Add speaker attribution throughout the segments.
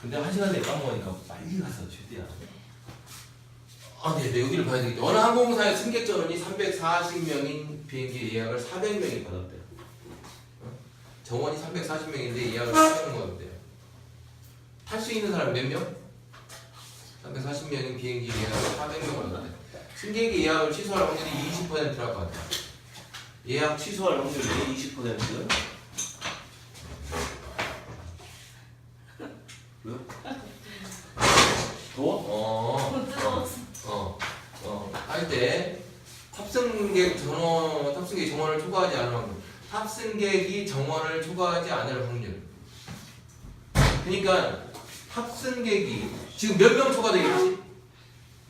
Speaker 1: 근데 한 시간 내에 까먹으니까 빨리 가서 최대한. 아, 네, 네, 여기를 봐야 되겠다. 어느 항공사의 승객 전원이 340명인 비행기 예약을 400명이 받았대요. 어? 정원이 340명인데 예약을 400명 받았대요. 탈 수 있는 사람 몇 명? 340명인 비행기 예약을 400명 받았대요. 승객이 예약을 취소할 확률이 20%라고 한다. 예약 취소할 확률이 20%? 왜요? 더워? 어.
Speaker 2: 뜨거웠어.
Speaker 1: 어, 어, 할 때 탑승객 전원, 탑승객 정원을 초과하지 않을 확률. 탑승객이 정원을 초과하지 않을 확률. 그러니까 탑승객이 지금 몇 명 초과되겠지?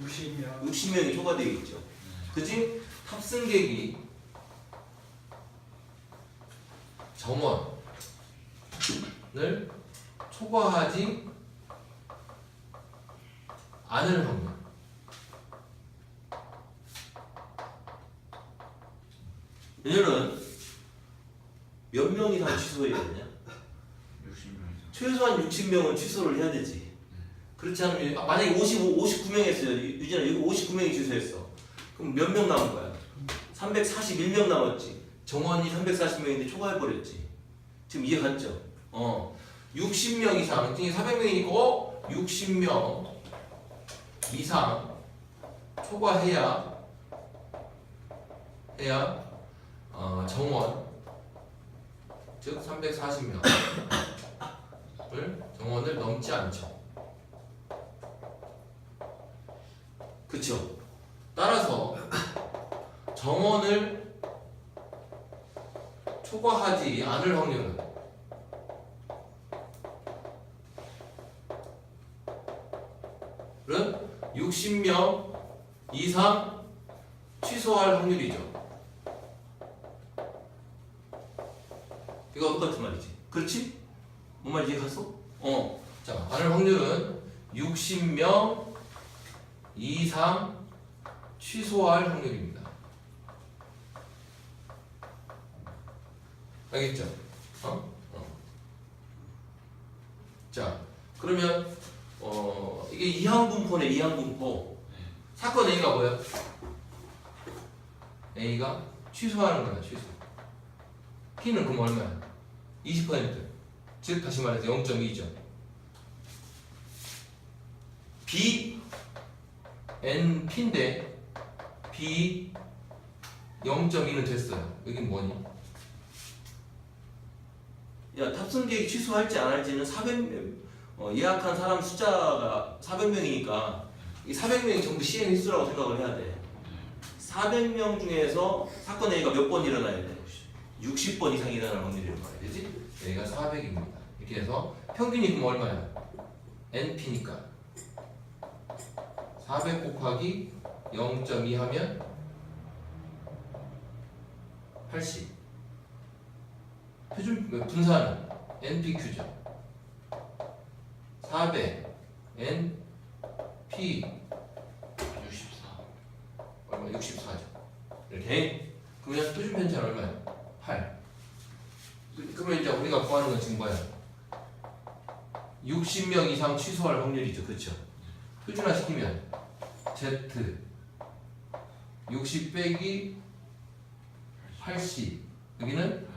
Speaker 3: 60명
Speaker 1: 60명이 초과되겠죠. 그지? 탑승객이 정원을 초과하지 않을 확률. 얘는 몇명 이상 취소해야 되냐?
Speaker 3: 60명
Speaker 1: 최소한 60명은 취소를 해야 되지. 그렇지 않으면 아, 만약에 55, 59명 했어요. 유- 유진아 여기 59명이 취소했어. 그럼 몇 명 남은 거야? 341명 남았지. 정원이 340명인데 초과해 버렸지. 지금 이해 갔죠? 어. 60명 이상, 지금 400명이니까 어? 60명 이상 초과해야 해야 어, 정원 즉 340명을 정원을 넘지 않죠. 그쵸? 따라서 정원을 초과하지 않을 확률은 은 60명 이상 취소할 확률이죠. 이거 똑같은 말이지. 그렇지? 뭔 말인지 이해갔어? 어. 자, 않을 확률은 60명 이상 취소할 확률입니다. 알겠죠? 어? 어. 자, 그러면 어 이게 이항분포네 이항분포. 사건 A가 뭐야? A가 취소하는 거야 취소. P는 그럼 얼마야? 20%. 즉 다시 말해서 0.2죠. B N P인데 B 0.2는 됐어요. 여긴 뭐니? 야 탑승객이 취소할지 안 할지는 400명 어, 예약한 사람 숫자가 400명이니까 이 400명이 전부 시행 횟수라고 생각을 해야 돼. 400명 중에서 사건 A가 몇 번 일어나야 돼? 60번 이상 일어날 확률이라고 말해야 되지? 여기가 400입니다. 이렇게 해서 평균이 그럼 얼마야? NP니까 400 곱하기 0.2 하면 80 표준 분산은 NPQ죠 400 NP 64 얼마 64죠 이렇게 그러면 표준 편차는 얼마야? 8 그러면 이제 우리가 구하는 건 지금 뭐야? 60명 이상 취소할 확률이죠 그렇죠? 표준화 시키면 Z 60 빼기 80 여기는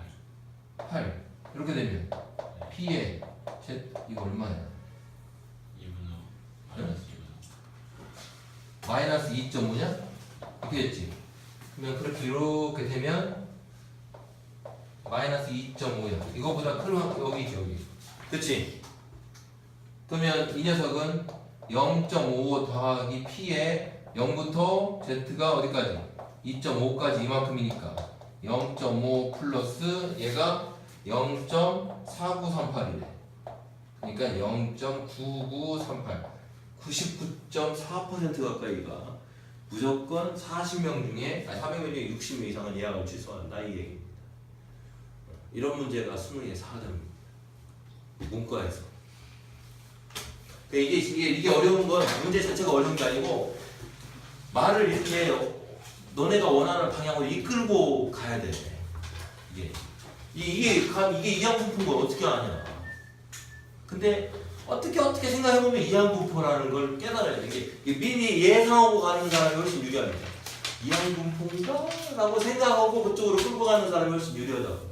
Speaker 1: 8 이렇게 되면 P의 Z 이거 얼마야?
Speaker 3: 2분의
Speaker 1: 마이너스
Speaker 3: 마이너스 2분의
Speaker 1: 마이너스 2.5냐? 이렇게 됐지 그러면 그렇게 이렇게 되면 마이너스 2.5야 이거보다 큰 확- 여기지 여기 그치? 그러면 이 녀석은 0.55 더하기 P에 0부터 Z가 어디까지? 2.5까지 이만큼이니까 0.5 플러스 얘가 0.4938이래 그러니까 0.9938 99.4% 가까이가 무조건 40명 중에 아니 400명 중에 60명 이상은 예약을 취소한다 이 얘기입니다. 이런 문제가 수능에 4점 문과에서. 그러니까 이게 이게 이게 어려운 건 문제 자체가 어려운 게 아니고 말을 이렇게 너네가 원하는 방향으로 이끌고 가야 돼. 이게 이- 이게 감- 이게 이양분포인 걸 어떻게 아냐? 근데 어떻게 어떻게 생각해보면 이항분포라는 걸 깨달아야 돼. 이게 미리 예상하고 가는 사람이 훨씬 유리합니다. 이항분포인가? 라고 생각하고 그쪽으로 끌고 가는 사람이 훨씬 유리하다.